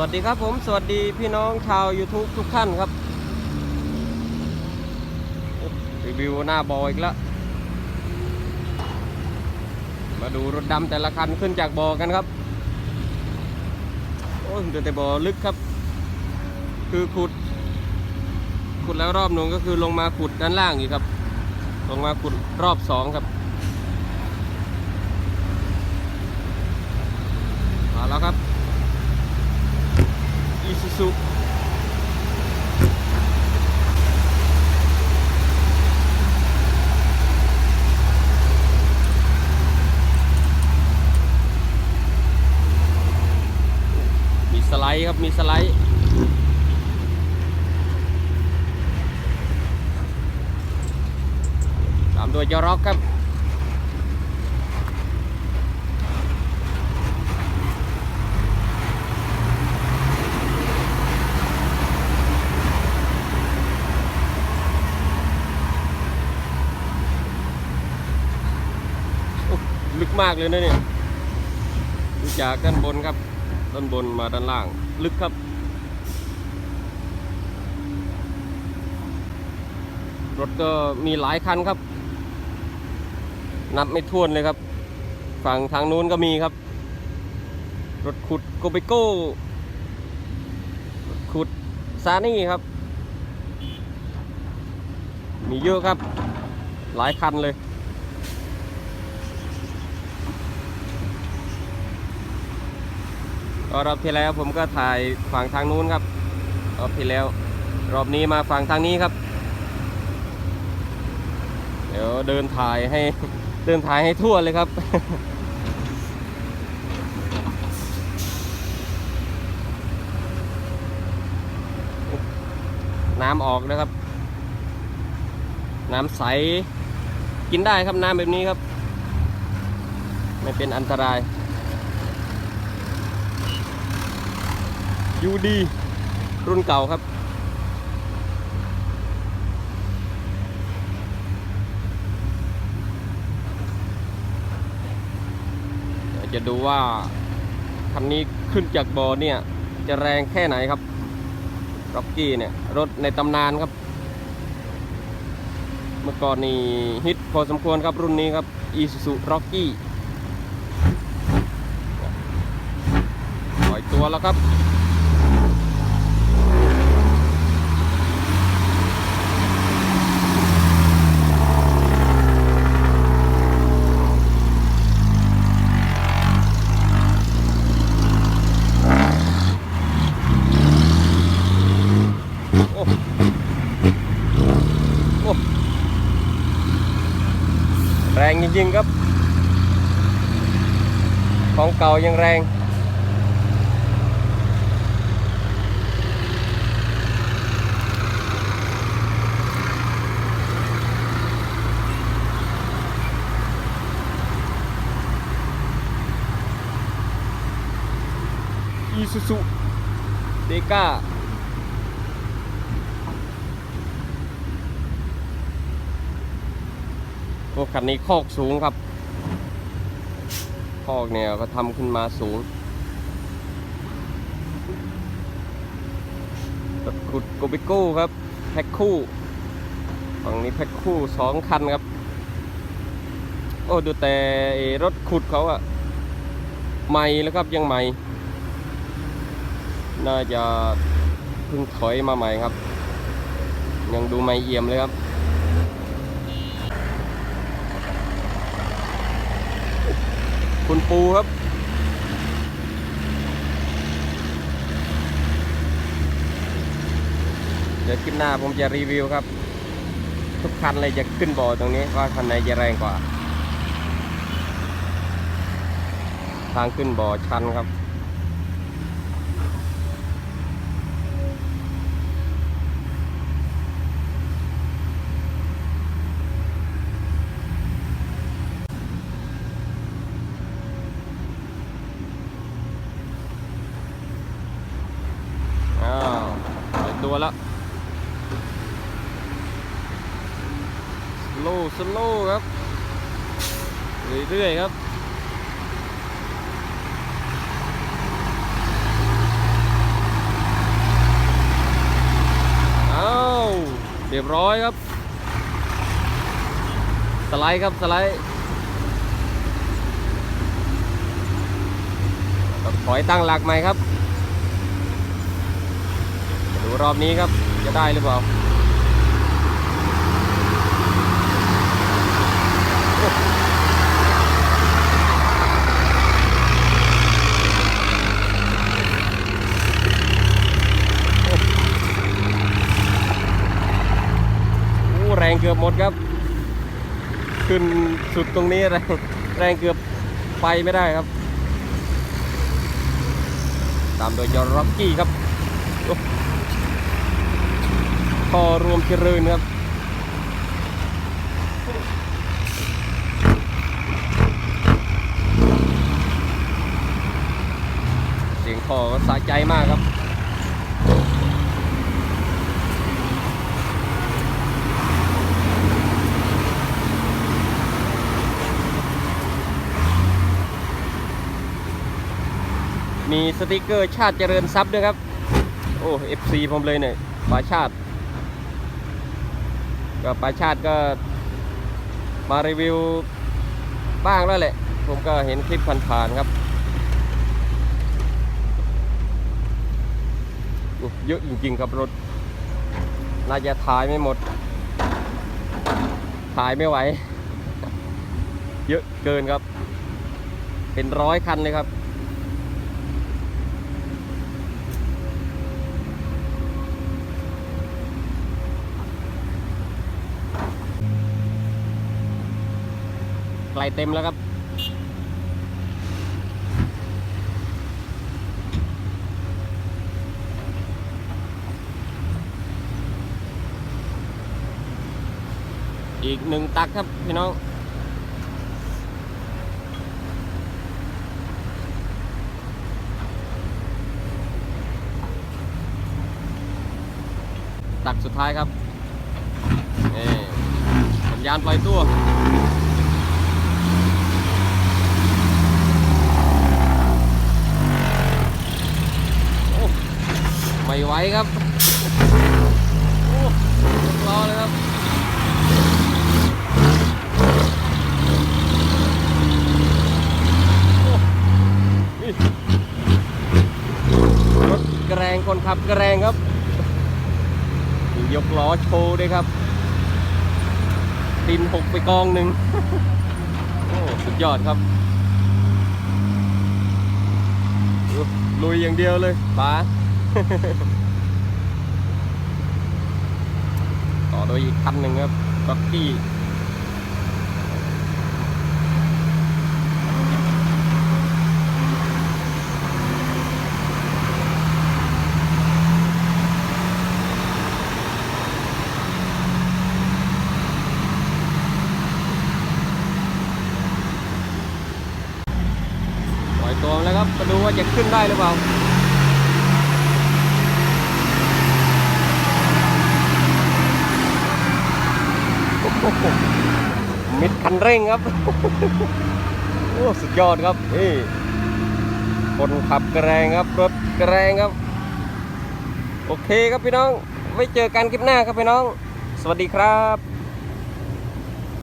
วัสดีครับผม สวัสดีพี่น้องชาว YouTube ทุกท่านครับ รีวิวหน้าบออีกแล้ว มาดูรถดำแต่ละคันขึ้นจากบอกันครับ โอ้ยเดินแต่บอลึกครับ คือขุด ขุดแล้วรอบนึงก็คือลงมาขุดด้านล่างอีกครับ ลงมาขุดรอบสองครับมาแล้วครับ อีซูซูมีสไลด์ครับ มีสไลด์ตามด้วยยอร็อกครับ มากเลยนะเนี่ยดูจากด้านบนครับด้านบนมาด้านล่าง ลึกครับ รถก็มีหลายคันครับ นับไม่ถ้วนเลยครับ ฝั่งทางนู้นก็มีครับ รถขุดโกเบโก้รถขุดซานี่ครับ มีเยอะครับ หลายคันเลย ก็รอบที่แล้วผมก็ถ่ายฝั่งทางนู้นครับ รอบที่แล้ว รอบนี้มาฝั่งทางนี้ครับ เดี๋ยวเดินถ่ายให้เดินถ่ายให้ทั่วเลยครับน้ำออกนะครับ น้ำใส กินได้ครับน้ำแบบนี้ครับ ไม่เป็นอันตราย ยูดีรุ่นเก่าครับ จะดูว่าคันนี้ขึ้นจากบ่อเนี่ย จะแรงแค่ไหนครับร็อกกี้เนี่ย รถในตำนานครับ เมื่อก่อนนี่ฮิตพอสมควรครับรุ่นนี้ครับ Isuzu Rocky ปล่อยตัวแล้วครับ โอ้โอ้แรงจริงๆครับ ของเก่ายังแรงอีซูซูเดก้า โอ้คันนี้คอกสูงครับคอกเนี่ยก็ทำขึ้นมาสูงรถขุดโกบิโก้ครับแพ็คคู่ฝั่งนี้แพ็คคู่สองคันครับ โอ้ดูแต่รถขุดเขาอะใหม่แล้วครับยังใหม่ น่าจะเพิ่งถอยมาใหม่ครับ ยังดูไม่เอี่ยมเลยครับ คุณปูครับ เดี๋ยวคลิปหน้าผมจะรีวิวครับ ทุกคันเลยจะขึ้นบ่อตรงนี้ว่าคันไหนจะแรงกว่า ทางขึ้นบ่อชันครับ ตัวแล้วโลสโลครับ เรื่อยๆครับเอาเรียบร้อยครับ สไลด์ครับ สไลด์ขอให้ตั้งหลักใหม่ครับ รอบนี้ครับ จะได้หรือเปล่าโอ้แรงเกือบหมดครับ ขึ้นสุดตรงนี้แรงแรงเกือบไปไม่ได้ครับ ตามโดยจอร์ร็อกกี้ครับ รวมเจริญครับเสียงคอก็สะใจมากครับมีสติกเกอร์ชาติเจริญทรัพย์ด้วยครับ โอ้ FC ผมเลยเนี่ยปาชาติ ก็ปาชาติก็มารีวิวบ้างแล้วแหละ ผมก็เห็นคลิปผ่านๆครับเยอะจริงๆครับรถ น่าจะถ่ายไม่หมด ถ่ายไม่ไหว เยอะเกินครับ เป็นร้อยคันเลยครับ ไกลเต็มแล้วครับ อีกหนึ่งตักครับพี่น้องตักสุดท้ายครับนี่สัญญาณปล่อยตัว โอ้ ไม่ไหวครับโอ้ยกล้อเลยครับรถแกรงคนขับแกรงครับ ยกล้อโชว์ด้วยครับ ดินหกไปกองหนึ่งโอ้สุดยอดครับลุยอย่างเดียวเลยป๋า ต่อโดยอีกคันหนึ่งครับร็อกกี้ปล่อยตัวแล้วครับมาดูว่าจะขึ้นได้หรือเปล่า โอ้โห มิดคันเร่งครับ โอ้สุดยอดครับนี่คนขับกระแรงครับรถกระแรงครับ โอเคครับพี่น้องไว้เจอกันคลิปหน้าครับพี่น้อง สวัสดีครับ